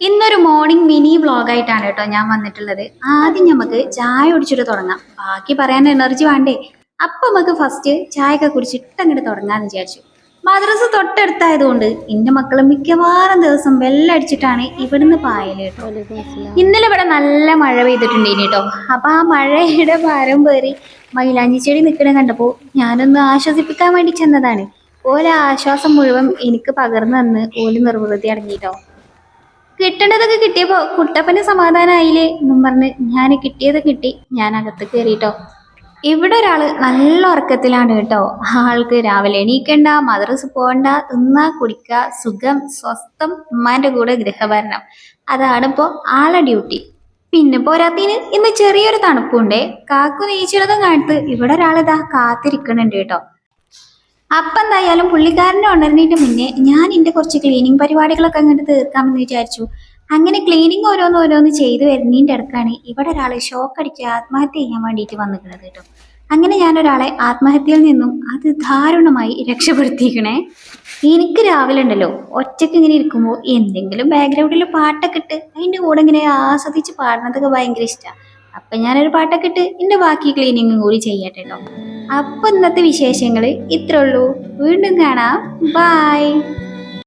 ഇന്നൊരു morning mini വ്ളോഗായിട്ടാണ് കേട്ടോ ഞാൻ വന്നിട്ടുള്ളത്. ആദ്യം നമുക്ക് ചായ കുടിച്ചിട്ട് തുടങ്ങാം. ബാക്കി പറയാൻ എനർജി വേണ്ടേ? അപ്പൊ നമുക്ക് ഫസ്റ്റ് ചായയൊക്കെ കുടിച്ചിട്ട് അങ്ങോട്ട് തുടങ്ങാന്ന് വിചാരിച്ചു. മദ്രസ തൊട്ടടുത്തായതുകൊണ്ട് എന്റെ മക്കൾ മിക്കവാറും ദിവസം വെല്ലടിച്ചിട്ടാണ് ഇവിടുന്ന് പായൽ കേട്ടോ. ഇന്നലെ ഇവിടെ നല്ല മഴ പെയ്തിട്ടുണ്ട് ഇനി കേട്ടോ. അപ്പൊ ആ മഴയുടെ ഭാരം പേറി മൈലാഞ്ചി ചെടി നിൽക്കണ കണ്ടപ്പോൾ ഞാനൊന്ന് ആശ്വസിപ്പിക്കാൻ വേണ്ടി ചെന്നതാണ്. ഓരോ ആശ്വാസം മുഴുവൻ എനിക്ക് പകർന്നു തന്ന് ഓൽ നിർവൃതി അടങ്ങിട്ടോ കിട്ടേണ്ടതൊക്കെ കിട്ടിയപ്പോ കുട്ടപ്പന് സമാധാനമായില്ലേ എന്നും പറഞ്ഞ് ഞാൻ കിട്ടിയത് കിട്ടി ഞാൻ അകത്ത് കയറിട്ടോ ഇവിടെ ഒരാൾ നല്ല ഉറക്കത്തിലാണ് കേട്ടോ. ആൾക്ക് രാവിലെ എണീക്കണ്ട മദ്രസ് പോകണ്ട തിന്നാ കുടിക്കുക സുഖം സ്വസ്ഥം ഉമ്മാന്റെ കൂടെ ഗൃഹഭരണം. അതാണ് ഇപ്പോ ആളെ ഡ്യൂട്ടി. പിന്നെ പോരാത്തിന് ഇന്ന് ചെറിയൊരു തണുപ്പുണ്ടേ. കാക്കു നീച്ചിടതും കാണത്ത് ഇവിടെ ഒരാളിതാ കാത്തിരിക്കണുണ്ട് കേട്ടോ. അപ്പം എന്തായാലും ഉണർന്നിട്ട് മുന്നേ ഞാൻ എന്റെ കുറച്ച് ക്ലീനിങ് പരിപാടികളൊക്കെ അങ്ങോട്ട് തീർക്കാമെന്ന് വിചാരിച്ചു. അങ്ങനെ ക്ലീനിങ് ഓരോന്ന് ഓരോന്ന് ചെയ്ത് വരുന്നതിന്റെ ഇടക്കാണ് ഇവിടെ ഒരാൾ ഷോക്ക് അടിച്ച് ആത്മഹത്യ ചെയ്യാൻ വേണ്ടിയിട്ട് വന്നിട്ടുള്ളത് കേട്ടോ. അങ്ങനെ ഞാനൊരാളെ ആത്മഹത്യയിൽ നിന്നും അത് ദാരുണമായി രക്ഷപ്പെടുത്തിയിരിക്കണേ. എനിക്ക് രാവിലെ ഉണ്ടല്ലോ ഒറ്റയ്ക്ക് ഇങ്ങനെ ഇരിക്കുമ്പോൾ എന്തെങ്കിലും ബാക്ക്ഗ്രൗണ്ടിൽ പാട്ടൊക്കെ ഇട്ട് അതിന്റെ കൂടെ ഇങ്ങനെ ആസ്വദിച്ച് പാടുന്നതൊക്കെ ഭയങ്കര ഇഷ്ടമാണ് അപ്പം ഞാനൊരു പാട്ടൊക്കെ ഇട്ട് എന്റെ ബാക്കി ക്ലീനിങ്ങും കൂടി ചെയ്യട്ടെ കേട്ടോ അപ്പം ഇന്നത്തെ വിശേഷങ്ങൾ ഇത്രേ ഉള്ളൂ. വീണ്ടും കാണാം. ബായ്